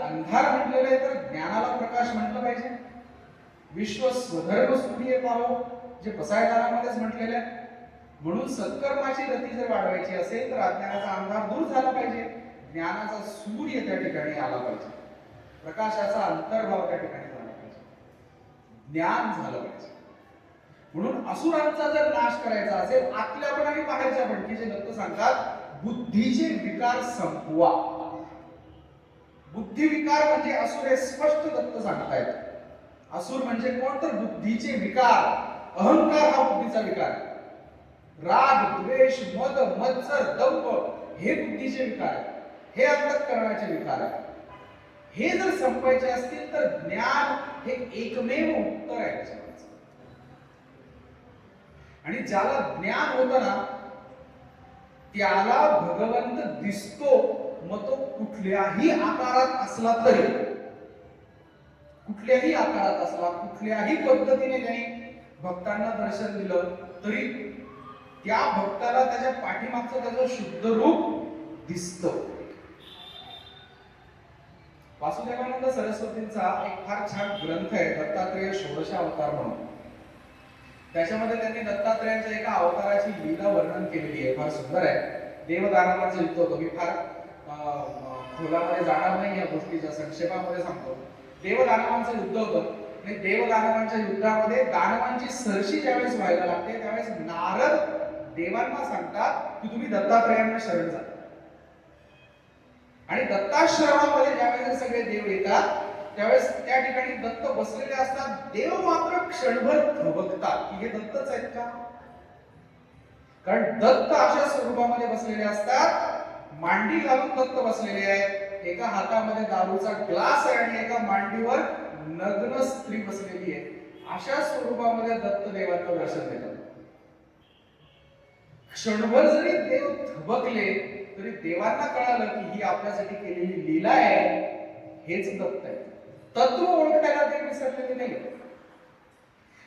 अंधार म्हटलेलं आहे तर ज्ञानाला प्रकाश म्हटलं पाहिजे. विश्व स्वधर्म सूर्य पाहो जे पसायदारामध्येच म्हटलेलं आहे. म्हणून सत्कर्माची गती जर वाढवायची असेल तर अज्ञानाचा अंधार दूर झाला पाहिजे. ज्ञानाचा सूर्य त्या ठिकाणी आला पाहिजे. प्रकाशाचा अंतर्भाव त्या ठिकाणी झाला पाहिजे. ज्ञान झालं पाहिजे. म्हणून असुरांचा जर नाश करायचा असेल आतल्या पण आणि बाहेरच्या पण की जे दत्त सांगतात बुद्धीचे विकार संपवा. बुद्धी विकार म्हणजे असुर हे स्पष्ट दत्त सांगतायत. असुर म्हणजे कोण तर? बुद्धीचे विकार. अहंकार हा बुद्धीचा विकार. राग द्वेष मद मत्सर दंभ हे बुद्धीचे विकार. हे अंतकरणाचे विकार आहे. हे जर संपायचे असतील तर ज्ञान हे एकमेव उत्तर आहे आणि ज्याला ज्ञान होत ना त्याला भगवंत दिसतो. मग तो कुठल्याही आकारात असला तरी कुठल्याही आकारात असला कुठल्याही पद्धतीने त्याने भक्तांना दर्शन दिलं तरी त्या भक्ताला त्याच्या पाठीमागचं त्याचं शुद्ध रूप दिसत. वासुदेवानंद सरस्वतींचा एक फार छान ग्रंथ आहे दत्तात्रेय षोडशावतार म्हणून. त्याच्यामध्ये त्यांनी दत्तात्रेयांच्या एका अवताराची लीला वर्णन केलेली आहे फार सुंदर आहे. देवदानवाचं युद्ध होतं मी फार खोलामध्ये जाणार नाही या गोष्टीच्या संक्षेपामध्ये सांगतो. देवदानवांचं युद्ध होतं. आणि देवदानवांच्या युद्धामध्ये दानवांची सरशी ज्यावेळेस व्हायला लागते त्यावेळेस नारद देवांना सांगतात की तुम्ही दत्तात्रयांना शरण जा. आणि दत्ताश्रमामध्ये ज्यावेळेस सगळे देव येतात त्यावेळेस त्या ठिकाणी दत्त बसलेले असतात. देव मात्र क्षणभर थबकतात की हे दत्तच आहेत का? कारण दत्त अशा स्वरूपामध्ये बसलेले असतात मांडी घालून दत्त बसलेले आहेत. एका हातामध्ये दारूचा ग्लास आहे आणि एका मांडीवर नग्न स्त्री बसलेली आहे. अशा स्वरूपामध्ये दत्त देवाचं दर्शन देतात क्षणभर जरी देव थबकले तरी देवांना कळालं की ही आपल्यासाठी केलेली लीला आहे. हेच दत्त आहे. तत्व ओळखायला ते विसरलेले नाही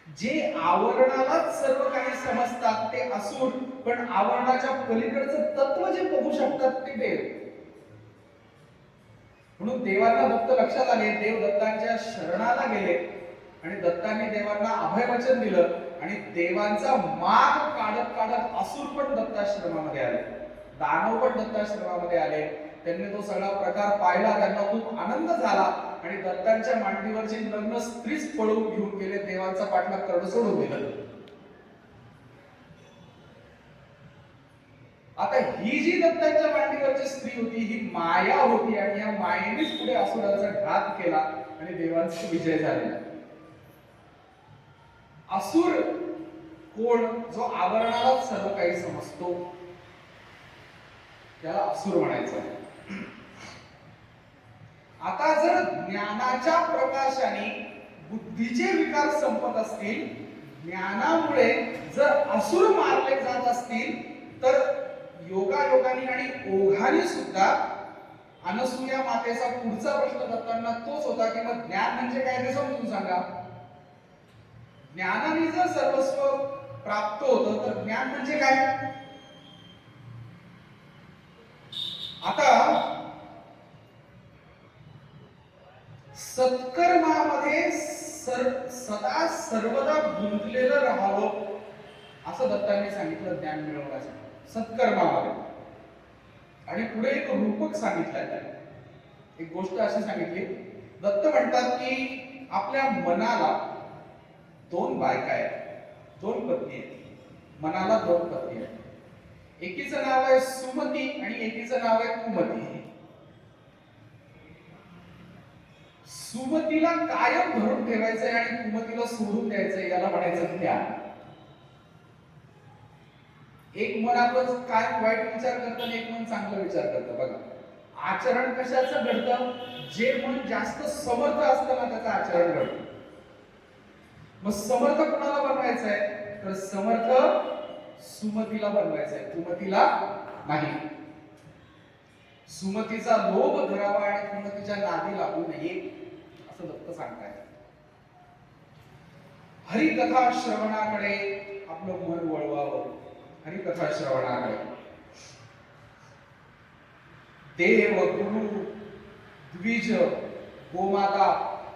जे आवरणालाच सर्व काही समजतात ते असून पण आवरणाच्या पलीकडचं तत्व जे बघू शकतात ते देव म्हणून देवांना भक्त लक्षात आले देव दत्तांच्या शरणाला गेले आणि दत्तांनी देवांना अभयवचन दिलं आणि देवांचा माग काढत काढत असून पण दत्ताश्रमामध्ये आले. दानव पण दत्ताश्रमामध्ये आले. त्यांनी तो सगळा प्रकार पाहिला त्यांना खूप आनंद झाला. आणि दत्तांच्या मांडीवरची लग्न स्त्रीच पळवून घेऊन गेले देवांचा पाठलाग करणं सोडून दिलं. आता ही जी दत्तांच्या मांडीवरची स्त्री होती ही माया होती आणि या मायेनेच पुढे असुराचा घात केला आणि देवांचा विजय झालेला असुर कोण? जो आवरणालाच सर्व काही समजतो. त्याला असुर म्हणायचं आहे. आता जर ज्ञानाच्या प्रकाशाने बुद्धीचे विकार संपत असतील ज्ञानामुळे जर असुर मारले जात असतील तर योगायोगाने आणि ओघाने सुद्धा अनसुया मातेचा पुढचा प्रश्न करताना तोच होता की मग ज्ञान म्हणजे काय ते समजून सांगा. ज्ञानाने जर सर्वस्व प्राप्त होतं तर ज्ञान म्हणजे काय आता सत्कर्मामध्ये सर सदा सर्वदा गुंतलेलं राहावं असं दत्तांनी सांगितलं ज्ञान मिळवण्यासाठी सत्कर्मामध्ये. आणि पुढे एक रूपक सांगितलं त्याने एक गोष्ट अशी सांगितली दत्त म्हणतात की आपल्या मनाला दोन बायका आहेत दोन पत्नी आहेत. मनाला दोन पत्नी आहेत. एकीचं नाव आहे सुमती आणि एकीचं नाव आहे कुमती. सुमतीला कायम धरून ठेवायचंय आणि कुमतीला सोडून द्यायचंय याला म्हणायचं ज्ञान एक मन आपलं काय वाईट विचार करतं आणि एक मन चांगला विचार करतं. बघा आचरण कशाचं घडतं? जे मन जास्त समर्थ असतं ना त्याचं आचरण घडतं. मग समर्थ कोणाला बनवायचं आहे तर समर्थ सुमतीला बनवायचं आहे कुमतीला नाही. सुमतीचा लोभ धरावा आणि कुमतीच्या नादी लागू नये. असं दत्त सांगताय हरिकथा श्रवणाकडे आपलं मन वळवावं. हरिकथा श्रवणाकडे. देव गुरु द्विज गोमाता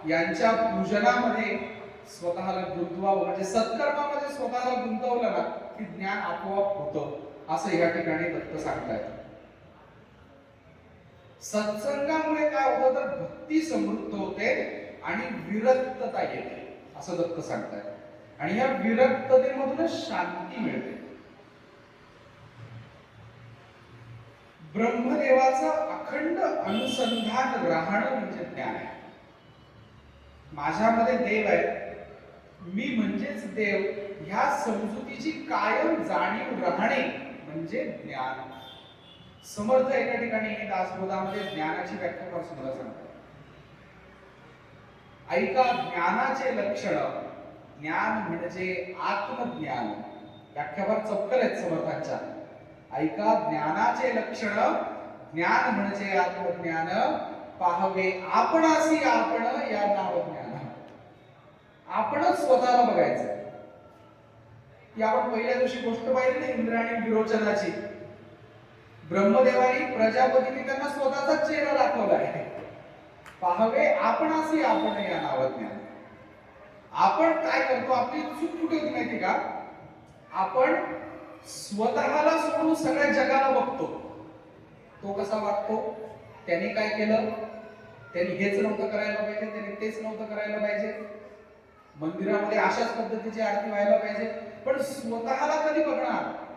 यांच्या पूजनामध्ये स्वतःला गुंतवावं. म्हणजे सत्कर्मामध्ये स्वतःला गुंतवलं ना की ज्ञान आपोआप होतं असं या ठिकाणी दत्त सांगतायत. सत्संगामुळे काय होतं तर भक्ती समृद्ध होते आणि विरक्तता येते असं दत्त सांगतात आणि या विरक्ततेमधूनच शांती मिळते. ब्रह्मदेवाचं अखंड अनुसंधान राहणं म्हणजे ज्ञान आहे. माझ्यामध्ये देव आहे मी म्हणजेच देव. ह्या समजुतीची कायम जाणीव राहणे म्हणजे ज्ञान. समर्थ एका ठिकाणी दासबोधामध्ये ज्ञानाची व्याख्या फार सुंदर सांगतात ऐका ज्ञानाचे लक्षण ज्ञान म्हणजे आत्मज्ञान. व्याख्यावर चपकल आहेत समर्थांच्या. ऐका ज्ञानाचे लक्षण ज्ञान म्हणजे आत्मज्ञान. पाहावे आपणासी आपण या नाव ज्ञान आपणच स्वतःला बघायचं. की आपण पहिल्या दिवशी गोष्ट पाहिली ना इंद्राणी विरोचनाची. ब्रह्मदेवानी प्रजापतीने त्यांना स्वतःचा चेहरा दाखवला आहे. पाहावे आपणासी आपण या नावात ज्ञान. आपण काय करतो? आपली चूक कुठे होती माहिती का? आपण स्वतःला सोडून सगळ्या जगाला बघतो. तो कसा वागतो? त्याने काय केलं? त्यांनी हेच नव्हतं करायला पाहिजे त्यांनी तेच नव्हतं करायला पाहिजे. मंदिरामध्ये अशाच पद्धतीची आरती व्हायला पाहिजे. पण स्वतःला कधी बघणार?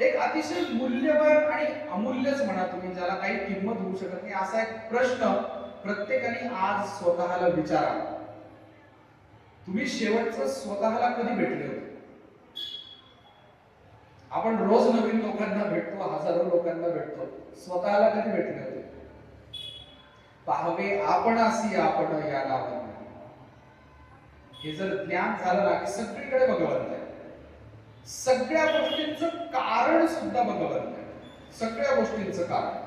एक अतिशय मूल्यवान आणि अमूल्यच म्हणा तुम्ही ज्याला काही किंमत होऊ शकत नाही असा एक प्रश्न प्रत्येकाने आज स्वतःला विचारा तुम्ही शेवटचं स्वतःला कधी भेटले होते? आपण रोज नवीन लोकांना भेटतो हजारो लोकांना भेटतो. स्वतःला कधी भेटले होते? पाहावे आपणासी आपण या नावाने हे जर ज्ञान झालं ना की सगळीकडे भगवंत आहे. सगळ्या गोष्टींचं कारण सुद्धा भगवंत नाही सगळ्या गोष्टींचं कारण.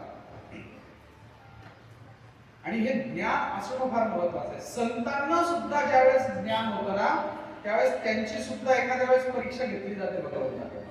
आणि हे ज्ञान असणं फार महत्वाचं आहे. संतांना सुद्धा ज्यावेळेस ज्ञान होतं ना त्यावेळेस त्यांची सुद्धा एखाद्या वेळेस परीक्षा घेतली जाते भगवंताकडे